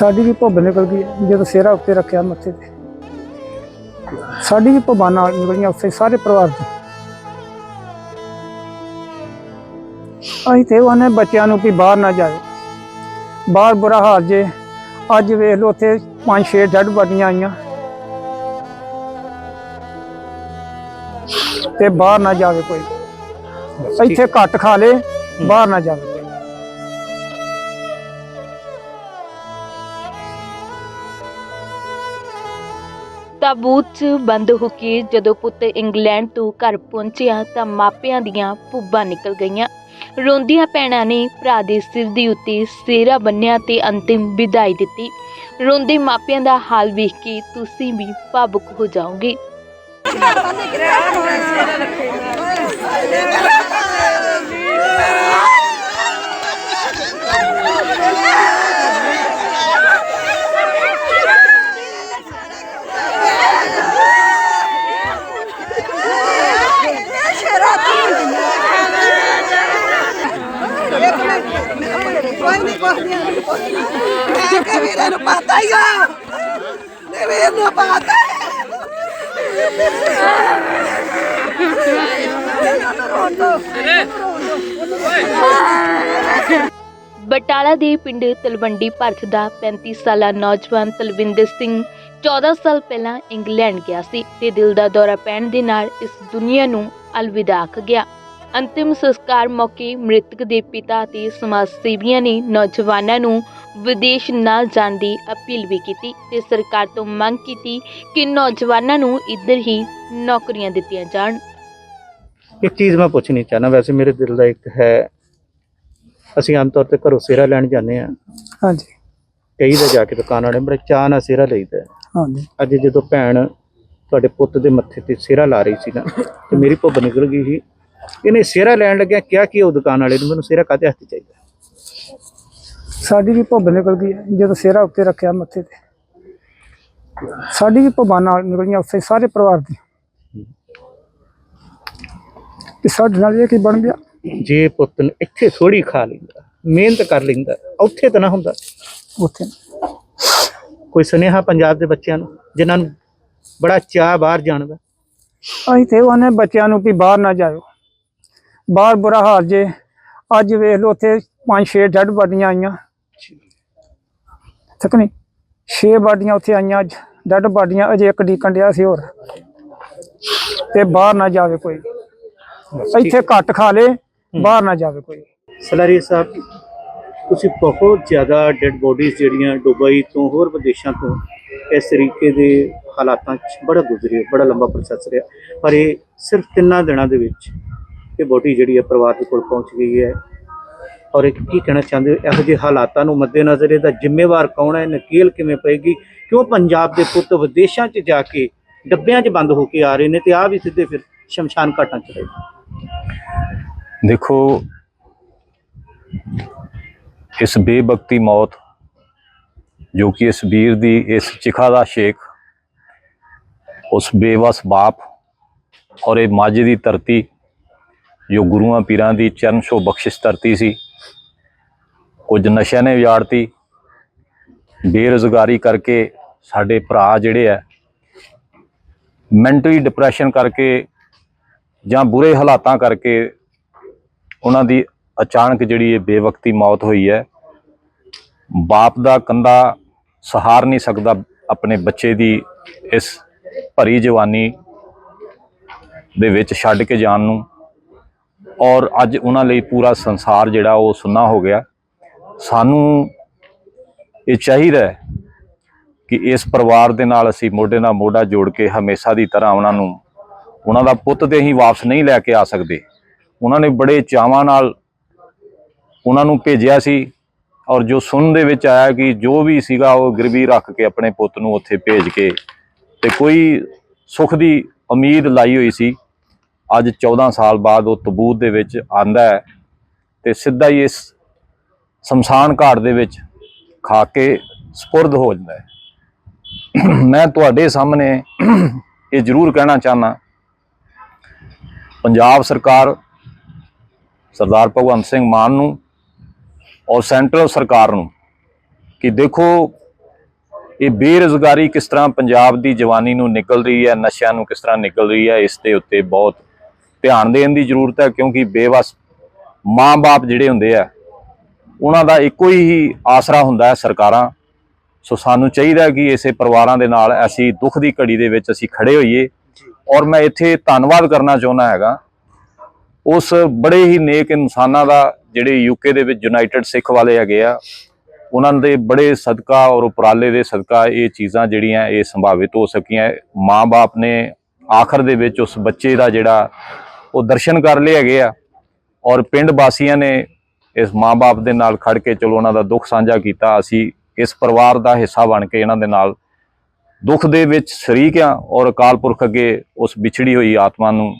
ਸਾਡੀ ਵੀ ਭੁੱਬ ਨਿਕਲ ਗਈ ਜਦੋਂ ਸਿਹਰਾ ਉੱਤੇ ਰੱਖਿਆ ਮੱਥੇ ਤੇ। ਸਾਡੀ ਵੀ ਭੁੱਬਾਂ ਨਾਲ ਨਿਕਲੀਆਂ ਉੱਥੇ ਸਾਰੇ ਪਰਿਵਾਰ ਦੀ। ਅਸੀਂ ਤੇ ਉਹਨੇ ਬੱਚਿਆਂ ਨੂੰ ਵੀ ਬਾਹਰ ਨਾ ਜਾਓ ਬਾਹਰ ਬੁਰਾ ਹਾਲ ਜੇ। ਅੱਜ ਵੇਖ ਲਓ ਉੱਥੇ ਪੰਜ ਛੇ ਡੱਡ ਬਾਡੀਆਂ ਆਈਆਂ। ਤੇ ਬਾਹਰ ਨਾ ਜਾਵੇ ਕੋਈ। ਇੱਥੇ ਘੱਟ ਖਾ ਲੇ, ਬਾਹਰ ਨਾ ਜਾਵੇ। ਤਾਬੂਤ 'ਚ ਬੰਦ ਹੋ ਕੇ ਜਦੋਂ ਪੁੱਤ ਇੰਗਲੈਂਡ ਤੋਂ ਘਰ ਪਹੁੰਚਿਆ ਤਾਂ ਮਾਪਿਆਂ ਦੀਆਂ ਭੁੱਬਾਂ ਨਿਕਲ ਗਈਆਂ। ਰੋਂਦੀਆਂ ਭੈਣਾਂ ਨੇ ਭਰਾ ਦੇ ਸਿਰ ਦੇ ਉੱਤੇ ਸੇਰਾ ਬੰਨਿਆ ਤੇ ਅੰਤਿਮ ਵਿਦਾਈ ਦਿੱਤੀ। ਰੋਂਦੇ ਮਾਪਿਆਂ ਦਾ ਹਾਲ ਵੇਖ ਕੇ ਤੁਸੀਂ ਵੀ ਭਾਵੁਕ ਹੋ ਜਾਓਗੇ। ਕੋਈ ਮੈਂ ਵੀਰੇ ਨੂੰ ਪਤਾ ਹੀ ਆ ਤੇ ਵੀਰ ਨੂੰ ਪਤਾ ਬਟਾਲਾ ਦੇ ਪਿੰਡ ਤਲਵੰਡੀ ਭਰਤ ਦਾ 35 ਸਾਲਾ ਨੌਜਵਾਨ ਤਲਵਿੰਦਰ ਸਿੰਘ 14 ਸਾਲ ਪਹਿਲਾਂ ਇੰਗਲੈਂਡ ਗਿਆ ਸੀ ਤੇ ਦਿਲ ਦਾ ਦੌਰਾ ਪੈਣ ਦੇ ਨਾਲ ਇਸ ਦੁਨੀਆ ਨੂੰ ਅਲਵਿਦਾ ਆਖ ਗਿਆ। ਅੰਤਿਮ ਸੰਸਕਾਰ ਮੌਕੇ ਮ੍ਰਿਤਕ ਦੇ ਪਿਤਾ ਅਤੇ ਸਮਾਜ ਸੇਵੀਆਂ ਨੇ ਨੌਜਵਾਨਾਂ ਨੂੰ ਵਿਦੇਸ਼ ਨਾ ਜਾਣ ਦੀ ਅਪੀਲ ਵੀ ਕੀਤੀ ਤੇ ਸਰਕਾਰ ਤੋਂ ਮੰਗ ਕੀਤੀ ਕਿ ਨੌਜਵਾਨਾਂ ਨੂੰ ਇੱਧਰ ਹੀ ਨੌਕਰੀਆਂ ਦਿੱਤੀਆਂ ਜਾਣ। ਇੱਕ ਚੀਜ਼ ਮੈਂ ਪੁੱਛਣੀ ਚਾਹਨਾ ਵੈਸੇ ਮੇਰੇ ਦਿਲ ਦਾ ਇੱਕ ਹੈ ਅਸੀਂ ਆਮ ਤੌਰ ਤੇ ਘਰੋਂ ਸਿਹਰਾ ਲੈਣ ਜਾਂਦੇ ਆ ਹਾਂਜੀ। ਕਈ ਦਾ ਜਾ ਕੇ ਦੁਕਾਨ ਵਾਲੇ ਬੜੇ ਚਾਅ ਨਾਲ ਸਿਹਰਾ ਲਈਦਾ। ਹਾਂਜੀ। ਅੱਜ ਜਦੋਂ ਭੈਣ ਤੁਹਾਡੇ ਪੁੱਤ ਦੇ ਮੱਥੇ ਤੇ ਸਿਹਰਾ ਲਾ ਰਹੀ ਸੀ ਨਾ ਤੇ ਮੇਰੀ ਭੁੱਬ ਨਿਕਲ ਗਈ ਸੀ। ਇਹਨੇ ਸਿਹਰਾ ਲੈਣ ਲੱਗਿਆ ਕਿਹਾ ਕਿ ਉਹ ਦੁਕਾਨ ਵਾਲੇ ਨੂੰ ਮੈਨੂੰ ਸਿਹਰਾ ਕਾਹਦੇ ਹੱਥ 'ਚ ਚਾਹੀਦਾ? ਸਾਡੀ ਵੀ ਭੁੱਬ ਨਿਕਲ ਗਈ ਜਦੋਂ ਸਿਹਰਾ ਉੱਤੇ ਰੱਖਿਆ ਮੱਥੇ ਤੇ। ਸਾਡੀ ਵੀ ਭੁੱਬਾਂ ਨਾਲ ਨਿਕਲੀਆਂ ਉੱਥੇ ਸਾਰੇ ਪਰਿਵਾਰ ਦੀ। ਤੇ ਸਾਡੇ ਨਾਲ ਇਹ ਕੀ ਬਣ ਗਿਆ? ਜੇ ਪੁੱਤ ਨੂੰ ਇੱਥੇ ਥੋੜੀ ਖਾ ਲੈਂਦਾ ਮਿਹਨਤ ਕਰ ਲੈਂਦਾ ਉੱਥੇ ਤਾਂ ਨਾ ਹੁੰਦਾ। ਉੱਥੇ ਕੋਈ ਸੁਨੇਹਾ ਪੰਜਾਬ ਦੇ ਬੱਚਿਆਂ ਨੂੰ ਜਿਨ੍ਹਾਂ ਨੂੰ ਬੜਾ ਚਾਅ ਬਾਹਰ ਜਾਣ ਦਾ? ਅਸੀਂ ਤੇ ਉਹਨੇ ਬੱਚਿਆਂ ਨੂੰ ਵੀ ਬਾਹਰ ਨਾ ਜਾਓ ਬਾਹਰ ਬੁਰਾ ਹਾਲ ਜੇ। ਅੱਜ ਵੇਖ ਲਓ ਉੱਥੇ ਪੰਜ ਛੇ ਡੱਡ ਬਾਡੀਆਂ ਆਈਆਂ। ਠੀਕ ਨਹੀਂ? ਛੇ ਬਾਡੀਆਂ ਉੱਥੇ ਆਈਆਂ, ਅੱਜ ਡੱਡ ਬਾਡੀਆਂ ਅਜੇ ਇੱਕ ਡੀਕਣ ਡਿਆ ਸੀ ਹੋਰ। ਤੇ ਬਾਹਰ ਨਾ ਜਾਵੇ ਕੋਈ। ਇੱਥੇ ਘੱਟ ਖਾ ਲੇ, ਬਾਹਰ ਨਾ ਜਾਵੇ ਕੋਈ। ਸਲਾਰੀ ਸਾਹਿਬ, ਤੁਸੀਂ ਬਹੁਤ ਜ਼ਿਆਦਾ ਡੈਡ ਬੋਡੀਜ਼ ਜਿਹੜੀਆਂ ਦੁਬਈ ਤੋਂ ਹੋਰ ਵਿਦੇਸ਼ਾਂ ਤੋਂ ਇਸ ਤਰੀਕੇ ਦੇ ਹਾਲਾਤਾਂ 'ਚ ਬੜਾ ਗੁਜ਼ਰੇ, ਬੜਾ ਲੰਬਾ ਪ੍ਰੋਸੈਸ ਰਿਹਾ। ਪਰ ਇਹ ਸਿਰਫ ਤਿੰਨਾਂ ਦਿਨਾਂ ਦੇ ਵਿੱਚ ਇਹ ਬੋਡੀ ਜਿਹੜੀ ਹੈ ਪਰਿਵਾਰ ਦੇ ਕੋਲ ਪਹੁੰਚ ਗਈ ਹੈ। ਔਰ ਇਹ ਕੀ ਕਹਿਣਾ ਚਾਹੁੰਦੇ ਹੋ, ਇਹੋ ਜਿਹੇ ਹਾਲਾਤਾਂ ਨੂੰ ਮੱਦੇਨਜ਼ਰ ਇਹਦਾ ਜ਼ਿੰਮੇਵਾਰ ਕੌਣ ਹੈ, ਨਕੀਲ ਕਿਵੇਂ ਪਏਗੀ? ਕਿਉਂ ਪੰਜਾਬ ਦੇ ਪੁੱਤ ਵਿਦੇਸ਼ਾਂ 'ਚ ਜਾ ਕੇ ਡੱਬਿਆਂ 'ਚ ਬੰਦ ਹੋ ਕੇ ਆ ਰਹੇ ਨੇ ਤੇ ਆ ਵੀ ਸਿੱਧੇ ਫਿਰ ਸ਼ਮਸ਼ਾਨ ਘਾਟਾਂ 'ਚ ਰਹੇ ਦੇਖੋ, ਇਸ ਬੇਬਕਤੀ ਮੌਤ ਜੋ ਕਿ ਇਸ ਵੀਰ ਦੀ, ਇਸ ਚਿਖਾ ਦਾ ਸ਼ੇਖ, ਉਸ ਬੇਵਸ ਬਾਪ ਔਰ ਇਹ ਮਾਝੇ ਦੀ ਧਰਤੀ ਜੋ ਗੁਰੂਆਂ ਪੀਰਾਂ ਦੀ ਚਰਨ ਛੋ ਬਖਸ਼ਿਸ਼ ਧਰਤੀ ਸੀ ਕੁਝ ਨਸ਼ਿਆਂ ਨੇ ਵਿਗਾੜਤੀ ਬੇਰੁਜ਼ਗਾਰੀ ਕਰਕੇ ਸਾਡੇ ਭਰਾ ਜਿਹੜੇ ਆ ਮੈਂਟਲੀ ਡਿਪਰੈਸ਼ਨ ਕਰਕੇ ਜਾਂ ਬੁਰੇ ਹਾਲਾਤਾਂ ਕਰਕੇ ਉਹਨਾਂ ਦੀ ਅਚਾਨਕ ਜਿਹੜੀ ਇਹ ਬੇਵਕਤੀ ਮੌਤ ਹੋਈ ਹੈ, ਬਾਪ ਦਾ ਕੰਦਾ ਸਹਾਰ ਨਹੀਂ ਸਕਦਾ ਆਪਣੇ ਬੱਚੇ ਦੀ ਇਸ ਭਰੀ ਜਵਾਨੀ ਦੇ ਵਿੱਚ ਛੱਡ ਕੇ ਜਾਣ ਨੂੰ। ਔਰ ਅੱਜ ਉਹਨਾਂ ਲਈ ਪੂਰਾ ਸੰਸਾਰ ਜਿਹੜਾ ਉਹ ਸੁੰਨਾ ਹੋ ਗਿਆ। ਸਾਨੂੰ ਇਹ ਚਾਹੀਦਾ ਹੈ ਕਿ ਇਸ ਪਰਿਵਾਰ ਦੇ ਨਾਲ ਅਸੀਂ ਮੋਢੇ ਨਾਲ ਮੋਢਾ ਜੋੜ ਕੇ ਹਮੇਸ਼ਾ ਦੀ ਤਰ੍ਹਾਂ ਉਹਨਾਂ ਨੂੰ, ਉਹਨਾਂ ਦਾ ਪੁੱਤ ਤੇ ਹੀ ਵਾਪਸ ਨਹੀਂ ਲੈ ਕੇ ਆ ਸਕਦੇ। ਉਹਨਾਂ ਨੇ ਬੜੇ ਚਾਵਾਂ ਨਾਲ ਉਹਨਾਂ ਨੂੰ ਭੇਜਿਆ ਸੀ ਔਰ ਜੋ ਸੁਣਨ ਦੇ ਵਿੱਚ ਆਇਆ ਕਿ ਜੋ ਵੀ ਸੀਗਾ ਉਹ ਗਿਰਵੀ ਰੱਖ ਕੇ ਆਪਣੇ ਪੁੱਤ ਨੂੰ ਉੱਥੇ ਭੇਜ ਕੇ ਤੇ ਕੋਈ ਸੁੱਖ ਦੀ ਉਮੀਦ ਲਾਈ ਹੋਈ ਸੀ। ਅੱਜ 14 ਸਾਲ ਬਾਅਦ ਉਹ ਤਬੂਤ ਦੇ ਵਿੱਚ ਆਂਦਾ ਹੈ ਤੇ ਸਿੱਧਾ ਹੀ ਇਸ ਸ਼ਮਸ਼ਾਨ ਘਾਟ ਦੇ ਵਿੱਚ ਖਾ ਕੇ ਸਪੁਰਦ ਹੋ ਜਾਂਦਾ ਹੈ। ਮੈਂ ਤੁਹਾਡੇ ਸਾਹਮਣੇ ਇਹ ਜ਼ਰੂਰ ਕਹਿਣਾ ਚਾਹਨਾ ਪੰਜਾਬ ਸਰਕਾਰ ਸਰਦਾਰ ਭਗਵੰਤ ਸਿੰਘ ਮਾਨ ਨੂੰ ਔਰ ਸੈਂਟਰਲ ਸਰਕਾਰ ਨੂੰ ਕਿ ਦੇਖੋ ਇਹ ਬੇਰੁਜ਼ਗਾਰੀ ਕਿਸ ਤਰ੍ਹਾਂ ਪੰਜਾਬ ਦੀ ਜਵਾਨੀ ਨੂੰ ਨਿਕਲ ਰਹੀ ਹੈ, ਨਸ਼ਿਆਂ ਨੂੰ ਕਿਸ ਤਰ੍ਹਾਂ ਨਿਕਲ ਰਹੀ ਹੈ, ਇਸ ਦੇ ਉੱਤੇ ਬਹੁਤ ਧਿਆਨ ਦੇਣ ਦੀ ਜ਼ਰੂਰਤ ਹੈ ਕਿਉਂਕਿ ਬੇਵਸ ਮਾਂ-ਬਾਪ ਜਿਹੜੇ ਹੁੰਦੇ ਆ ਉਹਨਾਂ ਦਾ ਇੱਕੋ ਹੀ ਆਸਰਾ ਹੁੰਦਾ ਹੈ ਸਰਕਾਰਾਂ। ਸੋ ਸਾਨੂੰ ਚਾਹੀਦਾ ਕਿ ਇਸੇ ਪਰਿਵਾਰਾਂ ਦੇ ਨਾਲ ਅਸੀਂ ਦੁੱਖ ਦੀ ਘੜੀ ਦੇ ਵਿੱਚ ਅਸੀਂ ਖੜੇ ਹੋਈਏ। ਔਰ ਮੈਂ ਇੱਥੇ ਧੰਨਵਾਦ ਕਰਨਾ ਚਾਹੁੰਦਾ ਹੈਗਾ। ਉਸ ਬੜੇ ਹੀ ਨੇਕ ਇਨਸਾਨਾਂ ਦਾ ਜਿਹੜੇ ਯੂਕੇ ਦੇ ਵਿੱਚ ਯੂਨਾਈਟਿਡ ਸਿੱਖ ਵਾਲੇ ਹੈਗੇ ਆ, ਉਹਨਾਂ ਦੇ ਬੜੇ ਸਦਕਾ ਔਰ ਉਪਰਾਲੇ ਦੇ ਸਦਕਾ ਇਹ ਚੀਜ਼ਾਂ ਜਿਹੜੀਆਂ ਇਹ ਸੰਭਾਵਿਤ ਹੋ ਸਕੀਆਂ। ਮਾਂ-ਬਾਪ ਨੇ ਆਖਰ ਦੇ ਵਿੱਚ ਉਸ ਬੱਚੇ ਦਾ ਜਿਹੜਾ ਉਹ ਦਰਸ਼ਨ ਕਰ ਲਏ ਹੈਗੇ ਆ। ਔਰ ਪਿੰਡ ਵਾਸੀਆਂ ਨੇ ਇਸ ਮਾਂ-ਬਾਪ ਦੇ ਨਾਲ ਖੜ ਕੇ ਚਲੋ ਉਹਨਾਂ ਦਾ ਦੁੱਖ ਸਾਂਝਾ ਕੀਤਾ, ਅਸੀਂ ਇਸ ਪਰਿਵਾਰ ਦਾ ਹਿੱਸਾ ਬਣ ਕੇ ਇਹਨਾਂ ਦੇ ਨਾਲ ਦੁੱਖ ਦੇ ਵਿੱਚ ਸ਼ਰੀਕ ਆ ਔਰ ਅਕਾਲ ਪੁਰਖ ਅੱਗੇ ਉਸ ਵਿਛੜੀ ਹੋਈ ਆਤਮਾ ਨੂੰ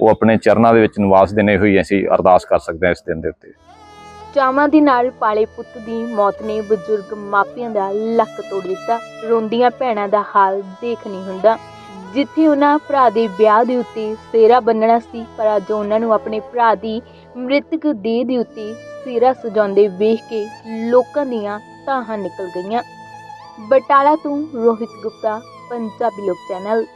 ਉਹ ਆਪਣੇ ਚਰਨਾਂ ਦੇ ਵਿੱਚ ਨਿਵਾਸ ਦੇਣੇ ਹੋਈ ਅਸੀਂ ਅਰਦਾਸ ਕਰ ਸਕਦੇ ਹਾਂ ਇਸ ਦਿਨ ਦੇ ਉੱਤੇ। ਚਾਵਾਂ ਦੇ ਨਾਲ ਪਾਲੇ ਪੁੱਤ ਦੀ ਮੌਤ ਨੇ ਬਜ਼ੁਰਗ ਮਾਪਿਆਂ ਦਾ ਲੱਕ ਤੋੜ ਦਿੱਤਾ। ਰੋਂਦੀਆਂ ਭੈਣਾਂ ਦਾ ਹਾਲ ਦੇਖ ਨਹੀਂ ਹੁੰਦਾ। ਜਿੱਥੇ ਉਹਨਾਂ ਭਰਾ ਦੇ ਵਿਆਹ ਦੇ ਉੱਤੇ ਸੇਰਾ ਬੰਨਣਾ ਸੀ, ਪਰ ਅੱਜ ਉਹਨਾਂ ਨੂੰ ਆਪਣੇ ਭਰਾ ਦੀ ਮ੍ਰਿਤਕ ਦੇਹ ਦੇ ਉੱਤੇ ਸਿਰਾ ਸਜਾਉਂਦੇ ਵੇਖ ਕੇ ਲੋਕਾਂ ਦੀਆਂ ਤਾਹਾਂ ਨਿਕਲ ਗਈਆਂ। ਬਟਾਲਾ ਤੋਂ ਰੋਹਿਤ ਗੁਪਤਾ, ਪੰਜਾਬੀ ਲੋਕ ਚੈਨਲ।